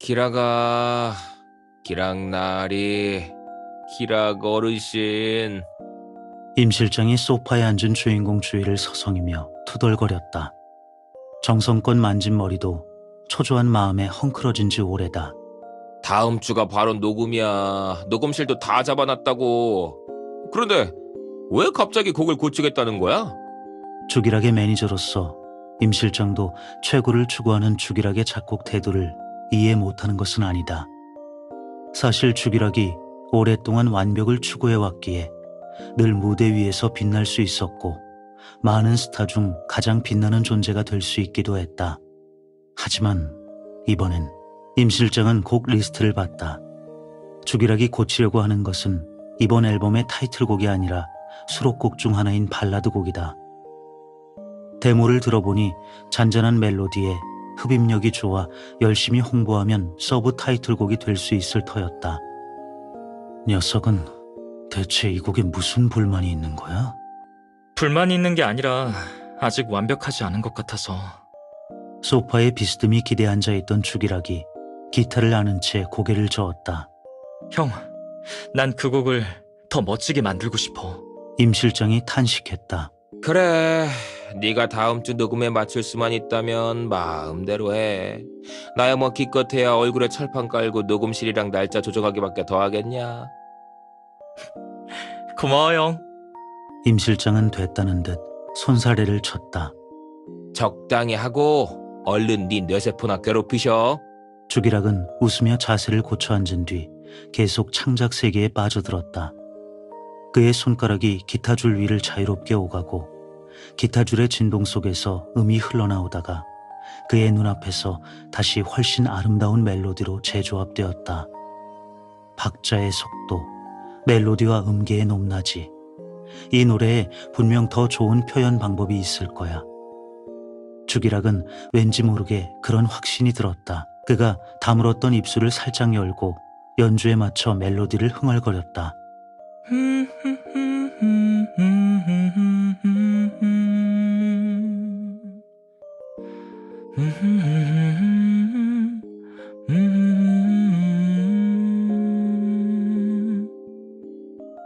기라가 기랑나리 기락 어르신 임 실장이 소파에 앉은 주인공 주위를 서성이며 투덜거렸다. 정성껏 만진 머리도 초조한 마음에 헝클어진 지 오래다. 다음 주가 바로 녹음이야 녹음실도 다 잡아놨다고 그런데 왜 갑자기 곡을 고치겠다는 거야? 주기락의 매니저로서 임 실장도 최고를 추구하는 주기락의 작곡 태도를 이해 못하는 것은 아니다. 사실 주기락이 오랫동안 완벽을 추구해왔기에 늘 무대 위에서 빛날 수 있었고 많은 스타 중 가장 빛나는 존재가 될 수 있기도 했다. 하지만 이번엔 임 실장은 곡 리스트를 봤다. 주기락이 고치려고 하는 것은 이번 앨범의 타이틀곡이 아니라 수록곡 중 하나인 발라드 곡이다. 데모를 들어보니 잔잔한 멜로디에 흡입력이 좋아 열심히 홍보하면 서브 타이틀곡이 될 수 있을 터였다. 녀석은 대체 이 곡에 무슨 불만이 있는 거야? 불만이 있는 게 아니라 아직 완벽하지 않은 것 같아서 소파에 비스듬히 기대 앉아 있던 주기락이 기타를 아는 채 고개를 저었다. 형, 난 그 곡을 더 멋지게 만들고 싶어. 임 실장이 탄식했다. 그래 네가 다음 주 녹음에 맞출 수만 있다면 마음대로 해 나야 뭐 기껏해야 얼굴에 철판 깔고 녹음실이랑 날짜 조정하기밖에 더 하겠냐 고마워 형. 임 실장은 됐다는 듯 손사래를 쳤다. 적당히 하고 얼른 네 뇌세포나 괴롭히셔 주기락은 웃으며 자세를 고쳐 앉은 뒤 계속 창작 세계에 빠져들었다. 그의 손가락이 기타 줄 위를 자유롭게 오가고 기타 줄의 진동 속에서 음이 흘러나오다가 그의 눈앞에서 다시 훨씬 아름다운 멜로디로 재조합되었다. 박자의 속도, 멜로디와 음계의 높낮이. 이 노래에 분명 더 좋은 표현 방법이 있을 거야. 주기락은 왠지 모르게 그런 확신이 들었다. 그가 다물었던 입술을 살짝 열고 연주에 맞춰 멜로디를 흥얼거렸다.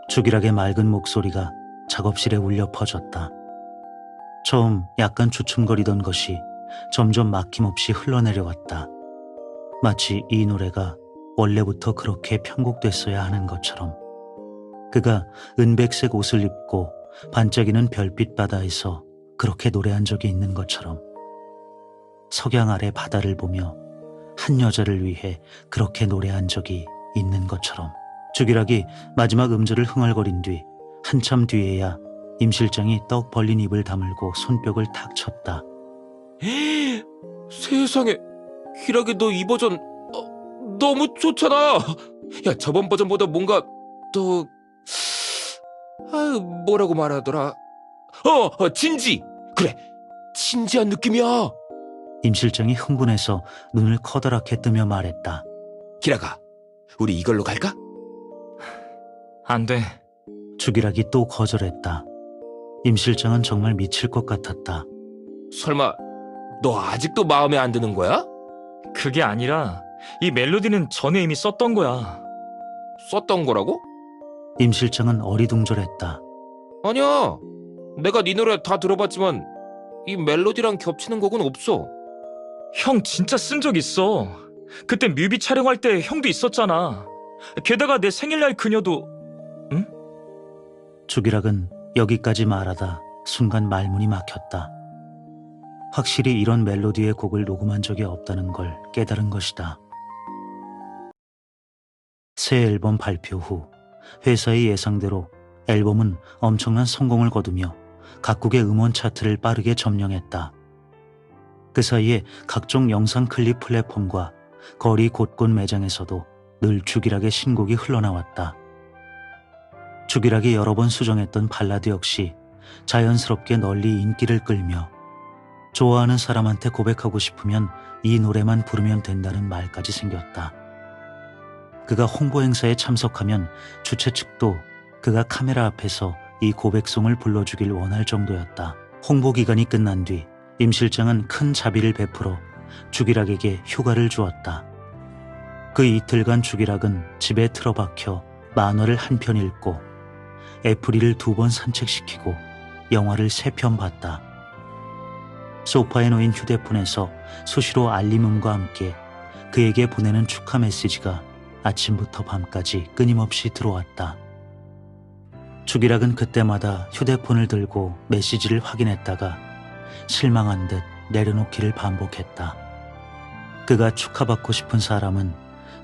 주기락의 맑은 목소리가 작업실에 울려 퍼졌다. 처음 약간 주춤거리던 것이 점점 막힘없이 흘러내려왔다. 마치 이 노래가 원래부터 그렇게 편곡됐어야 하는 것처럼. 그가 은백색 옷을 입고 반짝이는 별빛 바다에서 그렇게 노래한 적이 있는 것처럼. 석양 아래 바다를 보며 한 여자를 위해 그렇게 노래한 적이 있는 것처럼. 주기락이 마지막 음절을 흥얼거린 뒤 한참 뒤에야 임 실장이 떡 벌린 입을 다물고 손뼉을 탁 쳤다. 세상에 기락이 너 이 버전 어, 너무 좋잖아 야 저번 버전보다 뭔가 더 아, 뭐라고 말하더라 어, 어 진지 그래 진지한 느낌이야 임 실장이 흥분해서 눈을 커다랗게 뜨며 말했다. 기라가 우리 이걸로 갈까? 안 돼. 주기락이 또 거절했다. 임 실장은 정말 미칠 것 같았다. 설마 너 아직도 마음에 안 드는 거야? 그게 아니라 이 멜로디는 전에 이미 썼던 거야. 썼던 거라고? 임 실장은 어리둥절했다. 아니야 내가 네 노래 다 들어봤지만 이 멜로디랑 겹치는 곡은 없어 형 진짜 쓴 적 있어. 그때 뮤비 촬영할 때 형도 있었잖아. 게다가 내 생일날 그녀도 주기락은 여기까지 말하다 순간 말문이 막혔다. 확실히 이런 멜로디의 곡을 녹음한 적이 없다는 걸 깨달은 것이다. 새 앨범 발표 후 회사의 예상대로 앨범은 엄청난 성공을 거두며 각국의 음원 차트를 빠르게 점령했다. 그 사이에 각종 영상 클립 플랫폼과 거리 곳곳 매장에서도 늘 주기락의 신곡이 흘러나왔다. 주기락이 여러 번 수정했던 발라드 역시 자연스럽게 널리 인기를 끌며 좋아하는 사람한테 고백하고 싶으면 이 노래만 부르면 된다는 말까지 생겼다. 그가 홍보 행사에 참석하면 주최 측도 그가 카메라 앞에서 이 고백송을 불러주길 원할 정도였다. 홍보 기간이 끝난 뒤 임 실장은 큰 자비를 베풀어 주기락에게 휴가를 주었다. 그 이틀간 주기락은 집에 틀어박혀 만화를 한 편 읽고 애플이를 두 번 산책시키고 영화를 세 편 봤다. 소파에 놓인 휴대폰에서 수시로 알림음과 함께 그에게 보내는 축하 메시지가 아침부터 밤까지 끊임없이 들어왔다. 주기락은 그때마다 휴대폰을 들고 메시지를 확인했다가 실망한 듯 내려놓기를 반복했다. 그가 축하받고 싶은 사람은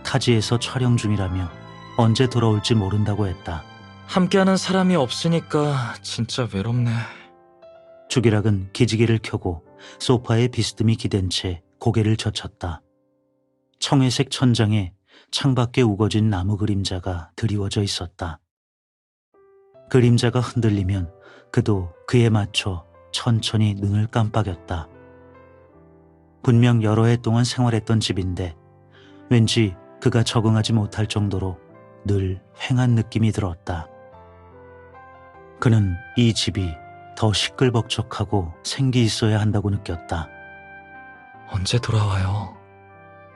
타지에서 촬영 중이라며 언제 돌아올지 모른다고 했다. 함께하는 사람이 없으니까 진짜 외롭네. 주기락은 기지개를 켜고 소파에 비스듬히 기댄 채 고개를 젖혔다. 청회색 천장에 창밖에 우거진 나무 그림자가 드리워져 있었다. 그림자가 흔들리면 그도 그에 맞춰 천천히 눈을 깜빡였다. 분명 여러 해 동안 생활했던 집인데 왠지 그가 적응하지 못할 정도로 늘 횡한 느낌이 들었다. 그는 이 집이 더 시끌벅적하고 생기 있어야 한다고 느꼈다. 언제 돌아와요?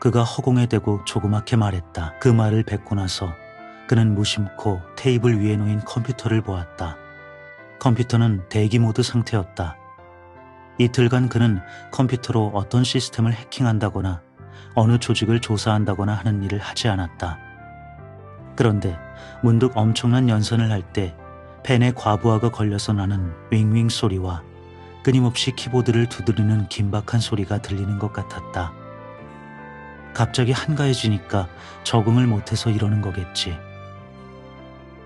그가 허공에 대고 조그맣게 말했다. 그 말을 뱉고 나서 그는 무심코 테이블 위에 놓인 컴퓨터를 보았다. 컴퓨터는 대기 모드 상태였다. 이틀간 그는 컴퓨터로 어떤 시스템을 해킹한다거나 어느 조직을 조사한다거나 하는 일을 하지 않았다. 그런데 문득 엄청난 연산을 할 때 펜에 과부하가 걸려서 나는 윙윙 소리와 끊임없이 키보드를 두드리는 긴박한 소리가 들리는 것 같았다. 갑자기 한가해지니까 적응을 못해서 이러는 거겠지.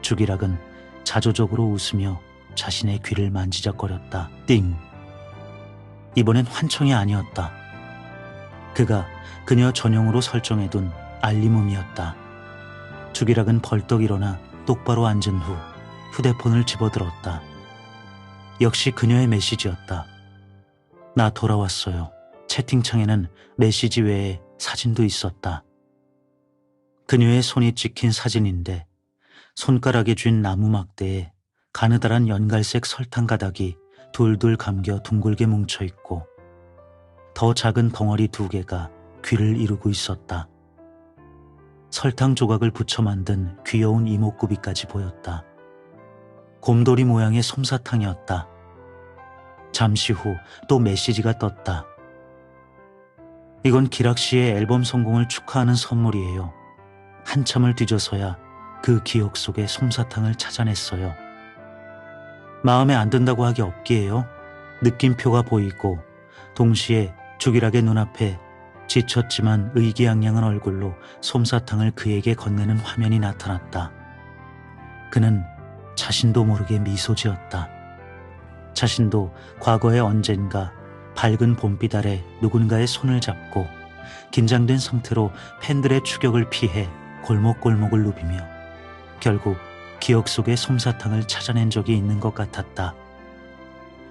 주기락은 자조적으로 웃으며 자신의 귀를 만지작거렸다. 띵. 이번엔 환청이 아니었다. 그가 그녀 전용으로 설정해둔 알림음이었다. 주기락은 벌떡 일어나 똑바로 앉은 후 휴대폰을 집어들었다. 역시 그녀의 메시지였다. 나 돌아왔어요. 채팅창에는 메시지 외에 사진도 있었다. 그녀의 손이 찍힌 사진인데 손가락에 쥔 나무 막대에 가느다란 연갈색 설탕 가닥이 둘둘 감겨 둥글게 뭉쳐 있고 더 작은 덩어리 두 개가 귀를 이루고 있었다. 설탕 조각을 붙여 만든 귀여운 이목구비까지 보였다. 곰돌이 모양의 솜사탕이었다. 잠시 후 또 메시지가 떴다. 이건 기락 씨의 앨범 성공을 축하하는 선물이에요. 한참을 뒤져서야 그 기억 속의 솜사탕을 찾아냈어요. 마음에 안 든다고 하기 없기에요. 느낌표가 보이고 동시에 주기락의 눈앞에 지쳤지만 의기양양한 얼굴로 솜사탕을 그에게 건네는 화면이 나타났다. 그는 자신도 모르게 미소 지었다. 자신도 과거에 언젠가 밝은 봄빛 아래 누군가의 손을 잡고 긴장된 상태로 팬들의 추격을 피해 골목골목을 누비며 결국 기억 속의 솜사탕을 찾아낸 적이 있는 것 같았다.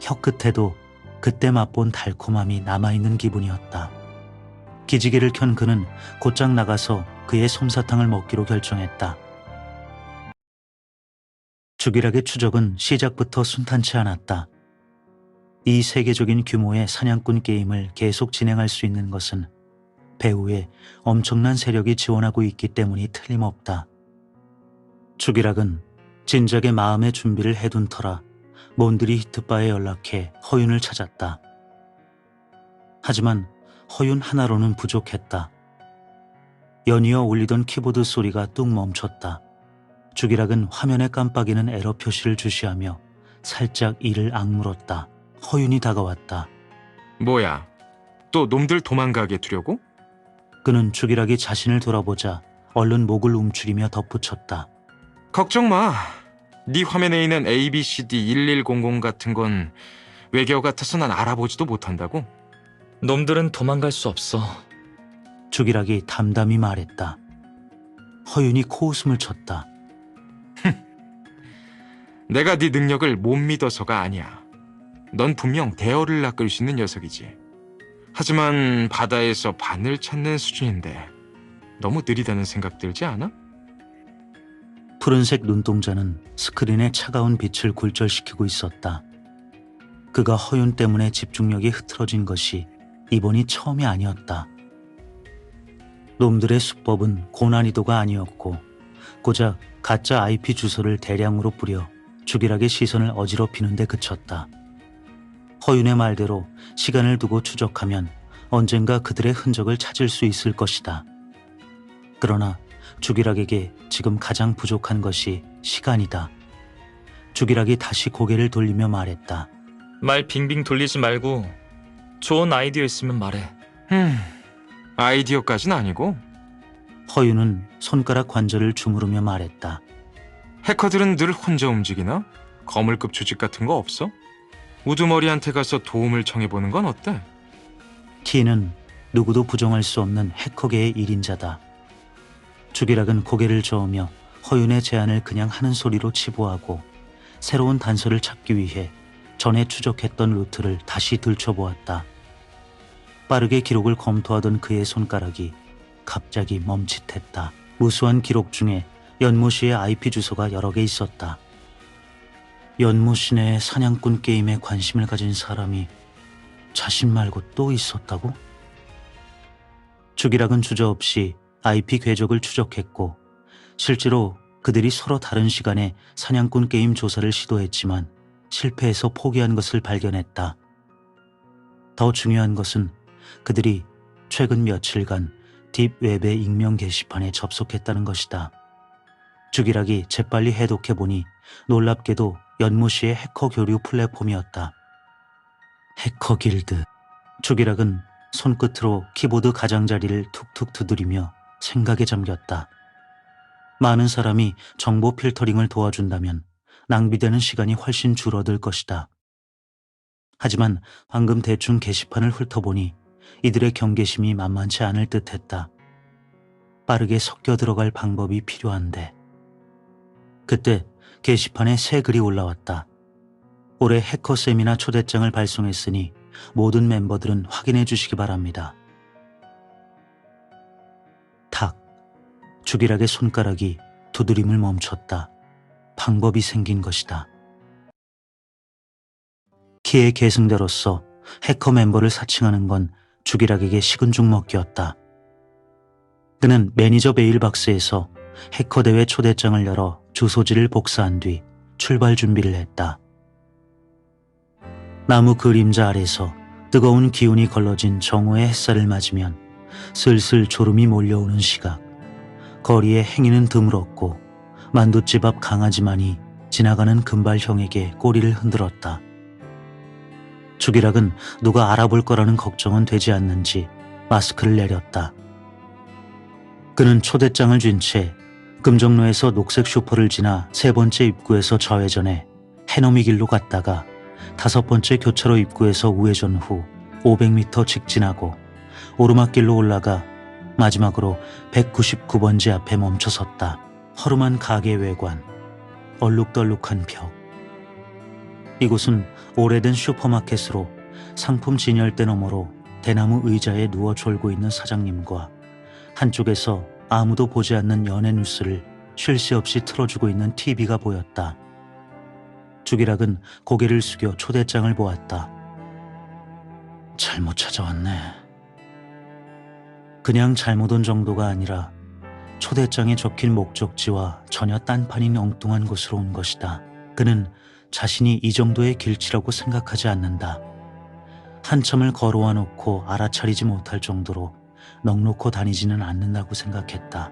혀 끝에도 그때 맛본 달콤함이 남아있는 기분이었다. 기지개를 켠 그는 곧장 나가서 그의 솜사탕을 먹기로 결정했다. 주기락의 추적은 시작부터 순탄치 않았다. 이 세계적인 규모의 사냥꾼 게임을 계속 진행할 수 있는 것은 배후에 엄청난 세력이 지원하고 있기 때문이 틀림없다. 주기락은 진작에 마음의 준비를 해둔 터라 몬드리 히트바에 연락해 허윤을 찾았다. 하지만 허윤 하나로는 부족했다. 연이어 울리던 키보드 소리가 뚝 멈췄다. 주기락은 화면에 깜빡이는 에러 표시를 주시하며 살짝 이를 악물었다. 허윤이 다가왔다. 뭐야? 또 놈들 도망가게 두려고? 그는 주기락이 자신을 돌아보자 얼른 목을 움츠리며 덧붙였다. 걱정 마. 네 화면에 있는 ABCD 1100 같은 건 외계어 같아서 난 알아보지도 못한다고. 놈들은 도망갈 수 없어. 주기락이 담담히 말했다. 허윤이 코웃음을 쳤다. 내가 네 능력을 못 믿어서가 아니야. 넌 분명 대어를 낚을 수 있는 녀석이지. 하지만 바다에서 바늘 찾는 수준인데 너무 느리다는 생각 들지 않아? 푸른색 눈동자는 스크린의 차가운 빛을 굴절시키고 있었다. 그가 허윤 때문에 집중력이 흐트러진 것이 이번이 처음이 아니었다. 놈들의 수법은 고난이도가 아니었고 고작 가짜 IP 주소를 대량으로 뿌려 주기락의 시선을 어지럽히는 데 그쳤다. 허윤의 말대로 시간을 두고 추적하면 언젠가 그들의 흔적을 찾을 수 있을 것이다. 그러나 주기락에게 지금 가장 부족한 것이 시간이다. 주기락이 다시 고개를 돌리며 말했다. 말 빙빙 돌리지 말고 좋은 아이디어 있으면 말해. 음, 아이디어까진 아니고 허윤은 손가락 관절을 주무르며 말했다. 해커들은 늘 혼자 움직이나? 거물급 조직 같은 거 없어? 우두머리한테 가서 도움을 청해보는 건 어때? T는 누구도 부정할 수 없는 해커계의 일인자다. 주기락은 고개를 저으며 허윤의 제안을 그냥 하는 소리로 치부하고 새로운 단서를 찾기 위해 전에 추적했던 루트를 다시 들춰보았다. 빠르게 기록을 검토하던 그의 손가락이 갑자기 멈칫했다. 무수한 기록 중에 연모 씨의 IP 주소가 여러 개 있었다. 씨네 사냥꾼 게임에 관심을 가진 사람이 자신 말고 또 있었다고? 주기락은 주저없이 IP 궤적을 추적했고 실제로 그들이 서로 다른 시간에 사냥꾼 게임 조사를 시도했지만 실패해서 포기한 것을 발견했다. 더 중요한 것은 그들이 최근 며칠간 딥웹의 익명 게시판에 접속했다는 것이다. 주기락이 재빨리 해독해보니 놀랍게도 연무 씨의 해커 교류 플랫폼이었다. 해커 길드. 주기락은 손끝으로 키보드 가장자리를 툭툭 두드리며 생각에 잠겼다. 많은 사람이 정보 필터링을 도와준다면 낭비되는 시간이 훨씬 줄어들 것이다. 하지만 방금 대충 게시판을 훑어보니 이들의 경계심이 만만치 않을 듯 했다. 빠르게 섞여 들어갈 방법이 필요한데. 그때 게시판에 새 글이 올라왔다. 올해 해커 세미나 초대장을 발송했으니 모든 멤버들은 확인해 주시기 바랍니다. 탁. 주기락의 손가락이 두드림을 멈췄다. 방법이 생긴 것이다. 키의 계승자로서 해커 멤버를 사칭하는 건 주기락에게 식은 죽 먹기였다. 그는 매니저 메일박스에서 해커 대회 초대장을 열어 주소지를 복사한 뒤 출발 준비를 했다. 나무 그림자 아래서 뜨거운 기운이 걸러진 정오의 햇살을 맞으면 슬슬 졸음이 몰려오는 시각. 거리에 행인은 드물었고 만두집 앞 강아지만이 지나가는 금발형에게 꼬리를 흔들었다. 주기락은 누가 알아볼 거라는 걱정은 되지 않는지 마스크를 내렸다. 그는 초대장을 쥔 채 금정로에서 녹색 슈퍼를 지나 세 번째 입구에서 좌회전해 해넘이 길로 갔다가 다섯 번째 교차로 입구에서 우회전 후 500m 직진하고 오르막길로 올라가 마지막으로 199번지 앞에 멈춰 섰다. 허름한 가게 외관, 얼룩덜룩한 벽. 이곳은 오래된 슈퍼마켓으로 상품 진열대 너머로 대나무 의자에 누워 졸고 있는 사장님과 한쪽에서 아무도 보지 않는 연예 뉴스를 쉴 새 없이 틀어주고 있는 TV가 보였다. 주기락은 고개를 숙여 초대장을 보았다. 잘못 찾아왔네. 그냥 잘못 온 정도가 아니라 초대장에 적힌 목적지와 전혀 딴판인 엉뚱한 곳으로 온 것이다. 그는 자신이 이 정도의 길치라고 생각하지 않는다. 한참을 걸어와 놓고 알아차리지 못할 정도로 넉놓고 다니지는 않는다고 생각했다.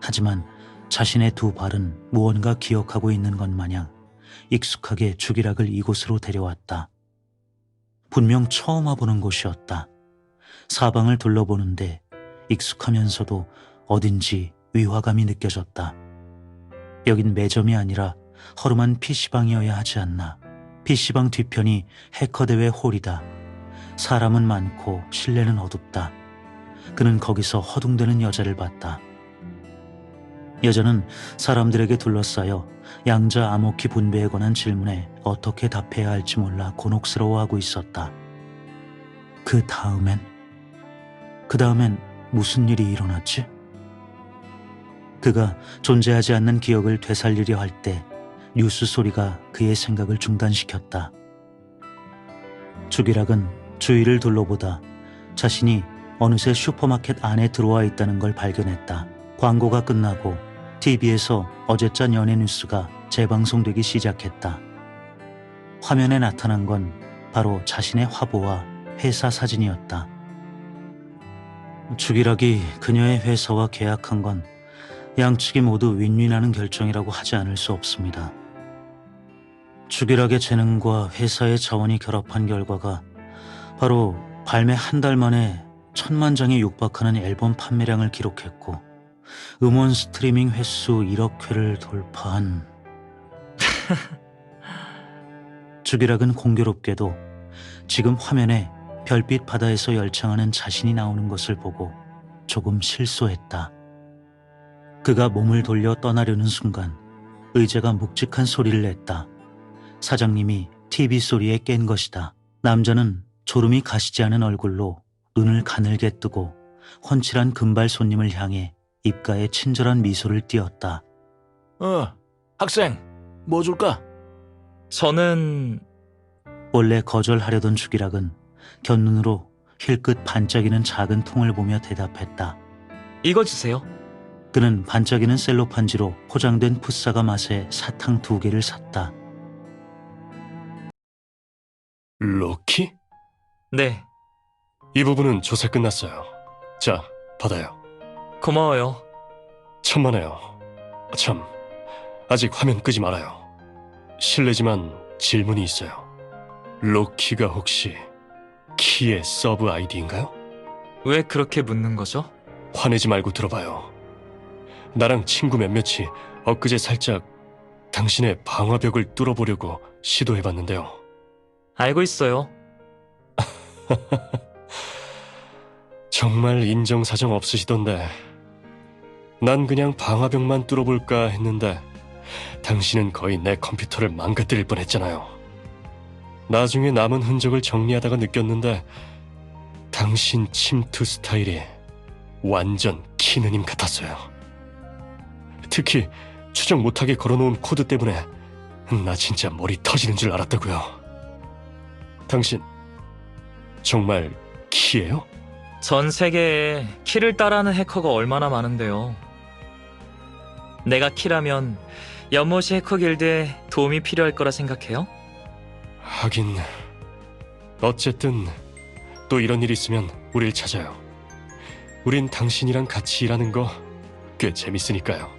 하지만 자신의 두 발은 무언가 기억하고 있는 것 마냥 익숙하게 주기락을 이곳으로 데려왔다. 분명 처음 와보는 곳이었다. 사방을 둘러보는데 익숙하면서도 어딘지 위화감이 느껴졌다. 여긴 매점이 아니라 허름한 PC방이어야 하지 않나. PC방 뒤편이 해커대회 홀이다. 사람은 많고 실내는 어둡다. 그는 거기서 허둥대는 여자를 봤다. 여자는 사람들에게 둘러싸여 양자 암호키 분배에 관한 질문에 어떻게 답해야 할지 몰라 곤혹스러워하고 있었다. 그 다음엔? 그 다음엔 무슨 일이 일어났지? 그가 존재하지 않는 기억을 되살리려 할 때 뉴스 소리가 그의 생각을 중단시켰다. 주기락은 주위를 둘러보다 자신이 어느새 슈퍼마켓 안에 들어와 있다는 걸 발견했다. 광고가 끝나고 TV에서 어제자 연예 뉴스가 재방송되기 시작했다. 화면에 나타난 건 바로 자신의 화보와 회사 사진이었다. 주기락이 그녀의 회사와 계약한 건 양측이 모두 윈윈하는 결정이라고 하지 않을 수 없습니다. 주기락의 재능과 회사의 자원이 결합한 결과가 바로 발매 한 달 만에 천만 장에 육박하는 앨범 판매량을 기록했고 음원 스트리밍 횟수 1억 회를 돌파한 주기락은 공교롭게도 지금 화면에 별빛 바다에서 열창하는 자신이 나오는 것을 보고 조금 실소했다. 그가 몸을 돌려 떠나려는 순간 의자가 묵직한 소리를 냈다. 사장님이 TV 소리에 깬 것이다. 남자는 졸음이 가시지 않은 얼굴로 눈을 가늘게 뜨고 훤칠한 금발 손님을 향해 입가에 친절한 미소를 띄었다. 어, 학생, 뭐 줄까? 저는 원래 거절하려던 주기락은 곁눈으로 힐끗 반짝이는 작은 통을 보며 대답했다. 이거 주세요. 그는 반짝이는 셀로판지로 포장된 푸사가 맛에 사탕 두 개를 샀다. 로키? 네, 이 부분은 조사 끝났어요. 자, 받아요. 고마워요. 천만에요. 참, 아직 화면 끄지 말아요. 실례지만 질문이 있어요. 로키가 혹시 키의 서브 아이디인가요? 왜 그렇게 묻는 거죠? 화내지 말고 들어봐요. 나랑 친구 몇몇이 엊그제 살짝 당신의 방화벽을 뚫어보려고 시도해봤는데요. 알고 있어요. 정말 인정사정 없으시던데. 난 그냥 방화벽만 뚫어볼까 했는데, 당신은 거의 내 컴퓨터를 망가뜨릴 뻔했잖아요. 나중에 남은 흔적을 정리하다가 느꼈는데, 당신 침투 스타일이 완전 키느님 같았어요. 특히 추적 못하게 걸어놓은 코드 때문에 나 진짜 머리 터지는 줄 알았다고요. 당신 정말 키예요? 전 세계에 키를 따라하는 해커가 얼마나 많은데요. 내가 키라면 연못이 해커 길드에 도움이 필요할 거라 생각해요? 하긴 어쨌든 또 이런 일 있으면 우릴 찾아요. 우린 당신이랑 같이 일하는 거 꽤 재밌으니까요.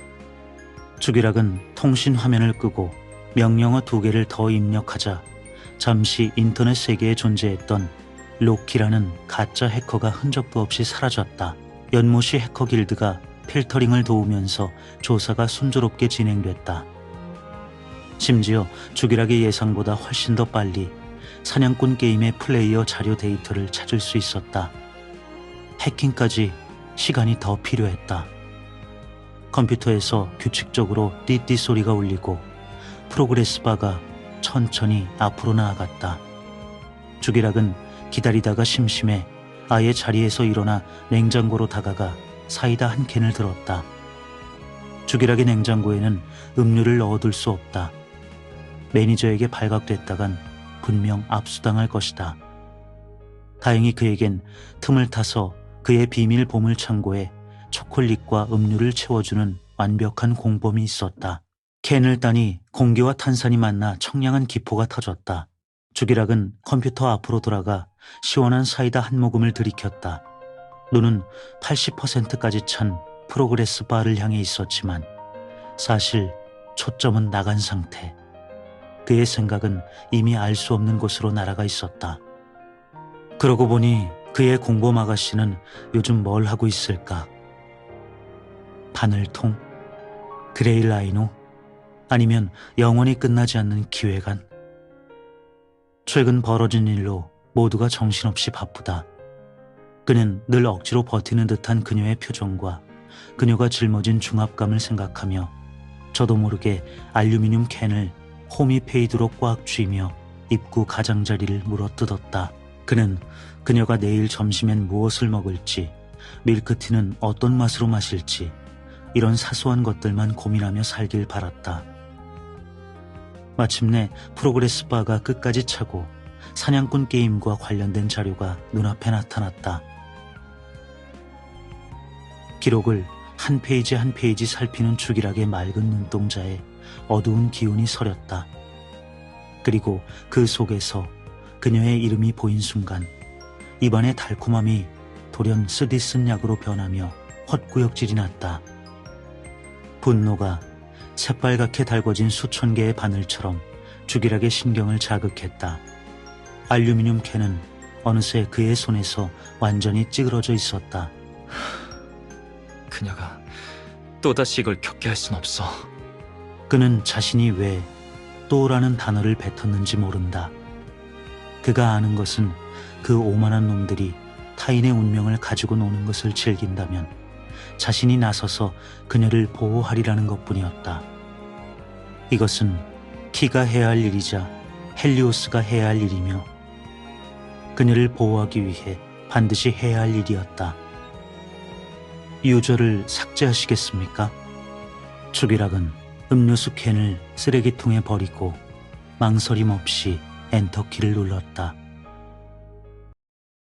주기락은 통신 화면을 끄고 명령어 두 개를 더 입력하자 잠시 인터넷 세계에 존재했던 로키라는 가짜 해커가 흔적도 없이 사라졌다. 연못이 해커 길드가 필터링을 도우면서 조사가 순조롭게 진행됐다. 심지어 주기락의 예상보다 훨씬 더 빨리 사냥꾼 게임의 플레이어 자료 데이터를 찾을 수 있었다. 해킹까지 시간이 더 필요했다. 컴퓨터에서 규칙적으로 띠띠 소리가 울리고 프로그레스 바가 천천히 앞으로 나아갔다. 주기락은 기다리다가 심심해 아예 자리에서 일어나 냉장고로 다가가 사이다 한 캔을 들었다. 주기락의 냉장고에는 음료를 넣어둘 수 없다. 매니저에게 발각됐다간 분명 압수당할 것이다. 다행히 그에겐 틈을 타서 그의 비밀 보물 창고에 초콜릿과 음료를 채워주는 완벽한 공범이 있었다. 캔을 따니 공기와 탄산이 만나 청량한 기포가 터졌다. 주기락은 컴퓨터 앞으로 돌아가 시원한 사이다 한 모금을 들이켰다. 눈은 80%까지 찬 프로그레스 바를 향해 있었지만 사실 초점은 나간 상태. 그의 생각은 이미 알 수 없는 곳으로 날아가 있었다. 그러고 보니 그의 공범 아가씨는 요즘 뭘 하고 있을까? 바늘통? 그레일 라이노? 아니면 영원히 끝나지 않는 기획안? 최근 벌어진 일로 모두가 정신없이 바쁘다. 그는 늘 억지로 버티는 듯한 그녀의 표정과 그녀가 짊어진 중압감을 생각하며 저도 모르게 알루미늄 캔을 호미페이드로 꽉 쥐며 입구 가장자리를 물어뜯었다. 그는 그녀가 내일 점심엔 무엇을 먹을지, 밀크티는 어떤 맛으로 마실지, 이런 사소한 것들만 고민하며 살길 바랐다. 마침내 프로그레스 바가 끝까지 차고 사냥꾼 게임과 관련된 자료가 눈앞에 나타났다. 기록을 한 페이지 한 페이지 살피는 주기락의 맑은 눈동자에 어두운 기운이 서렸다. 그리고 그 속에서 그녀의 이름이 보인 순간 입안의 달콤함이 돌연 쓰디쓴 약으로 변하며 헛구역질이 났다. 분노가 새빨갛게 달궈진 수천 개의 바늘처럼 주기락의 신경을 자극했다. 알루미늄 캔은 어느새 그의 손에서 완전히 찌그러져 있었다. 그녀가 또다시 이걸 겪게 할 순 없어. 그는 자신이 왜 또라는 단어를 뱉었는지 모른다. 그가 아는 것은 그 오만한 놈들이 타인의 운명을 가지고 노는 것을 즐긴다면 자신이 나서서 그녀를 보호하리라는 것뿐이었다. 이것은 키가 해야 할 일이자 헬리오스가 해야 할 일이며 그녀를 보호하기 위해 반드시 해야 할 일이었다. 유저를 삭제하시겠습니까? 주기락은 음료수 캔을 쓰레기통에 버리고 망설임 없이 엔터키를 눌렀다.